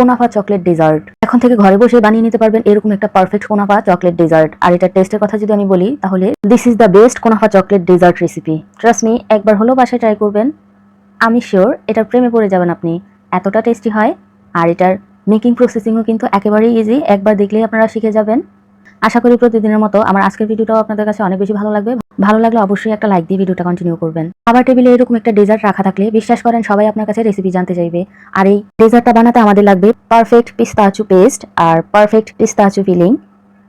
কোনাফা chocolate dessert. এখন থেকে ঘরে বসে বানিয়ে নিতে পারবেন এরকম একটা পারফেক্ট কোনাফা চকলেট ডেজার্ট। আর এটা টেস্টের কথা যদি আমি বলি, তাহলে this is the best কোনাফা chocolate dessert recipe trust me একবার হলেও বাসায় ট্রাই করবেন। আমি শিওর এটার প্রেমে পড়ে যাবেন আপনি। এতটা টেস্টি হয়, আর এটার মেকিং প্রসেসিংও কিন্তু একেবারেই ইজি একবার দেখলেই আপনারা শিখে যাবেন। আশা করি প্রতিদিনের মতো আমার আজকের ভিডিওটাও আপনাদের কাছে অনেক বেশি ভালো লাগবে। ভালো লাগলে অবশ্যই একটা লাইক দিয়ে ভিডিওটা কন্টিনিউ করবেন। খাবার টেবিলে এরকম একটা ডেজার্ট রাখা থাকলে বিশ্বাস করেন সবাই আপনার কাছে রেসিপি জানতে চাইবে। আর এই ডেজার্টটা বানাতে আমাদের লাগবে পারফেক্ট পিস্তাচু পেস্ট আর পারফেক্ট পিস্তাচু ফিলিং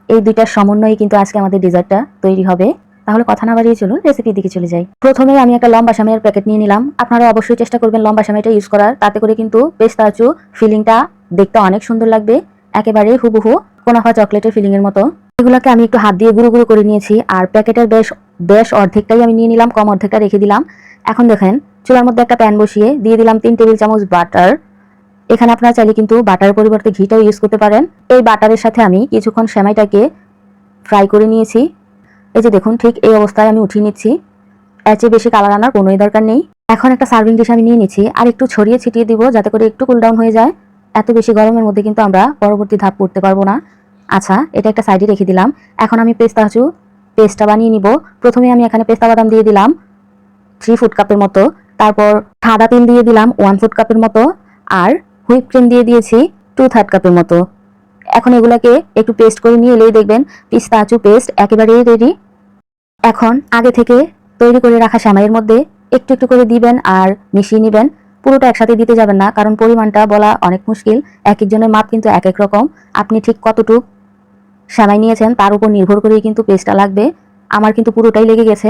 এই দুইটার সমন্বয়ে কিন্তু আজকে আমাদের ডেজার্টটা তৈরি হবে। তাহলে কথা না বাড়িয়ে চলুন রেসিপির দিকে চলে যাই। প্রথমে আমি একটা লম্বা সামের প্যাকেট নিয়ে নিলাম। আপনারা অবশ্যই চেষ্টা করবেন লম্বা সামেটা ইউজ করার। তাতে করে কিন্তু পেস্তাচু ফিলিংটা দেখতে অনেক সুন্দর লাগবে। একেবারে হুবহু কোনাফা চকলেটের ফিলিং এর মতো। এগুলোকে আমি একটু হাত দিয়ে গুঁড়ো গুঁড়ো করে নিয়েছি, আর প্যাকেটের বেশ বেশ অর্ধেকটাই আমি নিয়ে নিলাম, কম অর্ধেকটা রেখে দিলাম। এখন দেখেন, চুলার মধ্যে একটা প্যান বসিয়ে দিয়ে দিলাম তিন টেবিল চামচ বাটার। এখানে আপনারা চাইলে কিন্তু বাটার পরিবর্তে ঘিটাও ইউজ করতে পারেন। এই বাটারের সাথে আমি কিছুক্ষণ সেমাইটাকে ফ্রাই করে নিয়েছি। এই যে দেখুন, ঠিক এই অবস্থায় আমি উঠিয়ে নিচ্ছি। এর চেয়ে বেশি কালার আনার কোনোই দরকার নেই। এখন একটা সার্ভিং ডিশ আমি নিয়ে নিচ্ছি, আর একটু ছড়িয়ে ছিটিয়ে দিব যাতে করে একটু কুল ডাউন হয়ে যায়। এত বেশি গরমের মধ্যে কিন্তু আমরা পরবর্তী ধাপ করতে পারব না। আচ্ছা এটা একটা সাইডে রেখে দিলাম। এখন আমি পেস্তাচু পেস্টটা বানিয়ে নিব। প্রথমে আমি এখানে পেস্তা বাদাম দিয়ে দিলাম থ্রি ফুড কাপের মতো। তারপর সাদা তেল দিয়ে দিলাম ওয়ান ফুড কাপের মতো। আর হুইপ ক্রিম দিয়ে দিয়েছি টু থার্ড কাপের মতো। এখন এগুলাকে একটু পেস্ট করে নিয়ে এলেই দেখবেন পিস্তাচু পেস্ট একেবারেই রেডি এখন আগে থেকে তৈরি করে রাখা সেমাইয়ের মধ্যে একটু একটু করে দিবেন আর মিশিয়ে নেবেন। পুরোটা একসাথে দিতে যাবেন না, কারণ পরিমাণটা বলা অনেক মুশকিল। এক একজনের মাপ কিন্তু এক এক রকম। আপনি ঠিক কতটুক সেমাই নিয়েছেন, তার উপর নির্ভর করেই কিন্তু পেস্টটা লাগবে। আমার কিন্তু পুরোটাই লেগে গেছে।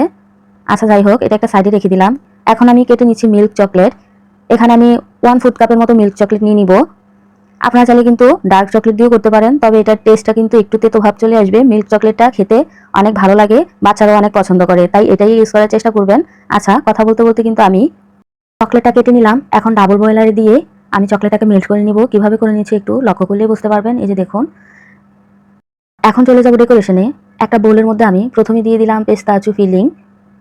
আচ্ছা যাই হোক, এটা একটা সাইডে রেখে দিলাম। এখন আমি কেটে নিচ্ছি মিল্ক চকলেট এখানে আমি ওয়ান ফুড কাপের মতো মিল্ক চকলেট নিয়ে নিব। আপনারা চাইলে কিন্তু ডার্ক চকলেট দিয়েও করতে পারেন, তবে এটার টেস্টটা কিন্তু একটু তেতো ভাব চলে আসবে। মিল্ক চকলেটটা খেতে অনেক ভালো লাগে, বাচ্চারাও অনেক পছন্দ করে, তাই এটাই ইউজ করার চেষ্টা করবেন। আচ্ছা কথা বলতে বলতে কিন্তু আমি চকলেটটা কেটে নিলাম। এখন ডাবল বয়লারে দিয়ে আমি চকলেটটাকে মেল্ট করে নিব। কীভাবে করে নিচ্ছি একটু লক্ষ্য করলেই বুঝতে পারবেন। এই যে দেখুন এখন চলে যাব ডেকোরেশনে একটা বোলের মধ্যে আমি প্রথমে দিয়ে দিলাম পেস্তাচু ফিলিং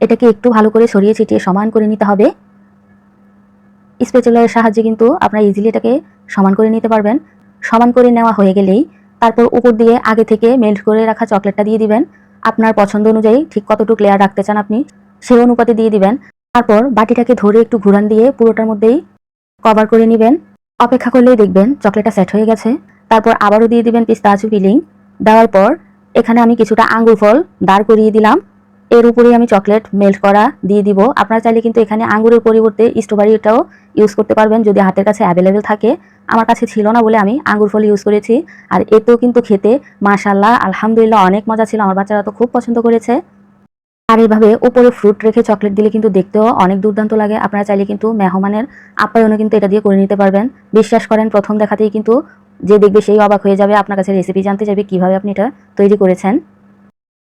এটাকে একটু ভালো করে ছড়িয়ে ছিটিয়ে সমান করে নিতে হবে। স্পেচুলার সাহায্যে কিন্তু আপনারা ইজিলি এটাকে সমান করে নিতে পারবেন। সমান করে নেওয়া হয়ে গেলেই তারপর উপর দিয়ে আগে থেকে মেল্ট করে রাখা চকলেটটা দিয়ে দিবেন। আপনার পছন্দ অনুযায়ী ঠিক কতটুকু লেয়ার রাখতে চান আপনি সেই অনুপাতে দিয়ে দিবেন। তারপর বাটিটাকে ধরে একটু ঘুরান দিয়ে পুরোটার মধ্যেই কভার করে নেবেন। অপেক্ষা করলেই দেখবেন চকলেটটা সেট হয়ে গেছে। তারপর আবারও দিয়ে দিবেন পিস্তাচু ফিলিং দেওয়ার পর এখানে আমি কিছুটা আঙ্গুর ফল দাঁড় করিয়ে দিলাম। এর উপরেই আমি চকলেট মেল্ট করা দিয়ে দিব। আপনারা চাইলে কিন্তু এখানে আঙ্গুরের পরিবর্তে স্ট্রবেরিটাও ইউজ করতে পারবেন যদি হাতের কাছে অ্যাভেলেবেল থাকে। আমার কাছে ছিল না বলে আমি আঙ্গুর ফল ইউজ করেছি। আর এতেও কিন্তু খেতে মাশাল্লাহ আলহামদুলিল্লাহ অনেক মজা ছিল। আমার বাচ্চারা তো খুব পছন্দ করেছে। আর এইভাবে উপরে ফ্রুট রেখে চকলেট দিলে কিন্তু দেখতেও অনেক দুর্দান্ত লাগে। আপনারা চাইলে কিন্তু মেহমানের আপ্যায়নও কিন্তু এটা দিয়ে করে নিতে পারবেন। বিশ্বাস করেন, প্রথম দেখাতেই কিন্তু যে দেখবে সেই অবাক হয়ে যাবে, আপনার কাছে রেসিপি জানতে চাইবে কীভাবে আপনি এটা তৈরি করেছেন।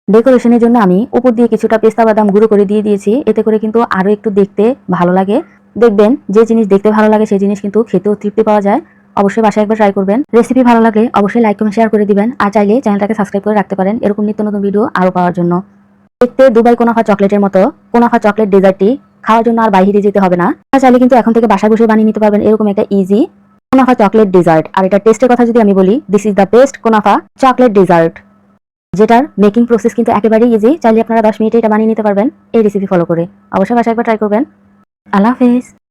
ডেকোরেশনের জন্য আমি উপর দিয়ে কিছুটা পেস্তা বাদাম গুঁড়ো করে দিয়ে দিয়েছি, এতে করে কিন্তু আরও একটু দেখতে ভালো লাগে। দেখবেন, যে জিনিস দেখতে ভালো লাগে সেই জিনিস কিন্তু খেতেও তৃপ্তি পাওয়া যায়। অবশ্যই বাসায় একবার ট্রাই করবেন। রেসিপি ভালো লাগলে অবশ্যই লাইক কমেন্ট শেয়ার করে দিবেন। আর চাইলে চ্যানেলটাকে সাবস্ক্রাইব করে রাখতে পারেন এরকম নিত্য নতুন ভিডিও আরও পাওয়ার জন্য। দেখতে দুবাই কোনাফা চকলেটের মতো, কোনাফা চকলেট ডেজার্টটি খাওয়ার জন্য আর বাইরে যেতে হবে না। চাইলে কিন্তু এখন থেকে বাসায় বসে বানিয়ে নিতে পারবেন এরকম একটা ইজি কোনাফা চকলেট ডিজার্ট আর এটা টেস্টের কথা যদি আমি বলি this is the best kunafa chocolate dessert যেটার মেকিং প্রসেস কিন্তু একেবারেই ইজি চাইলে আপনারা দশ মিনিটে এটা বানিয়ে নিতে পারবেন। এই রেসিপি ফলো করে। অবশ্যই বাসায় একবার ট্রাই করবেন। আল্লাহ হাফেজ।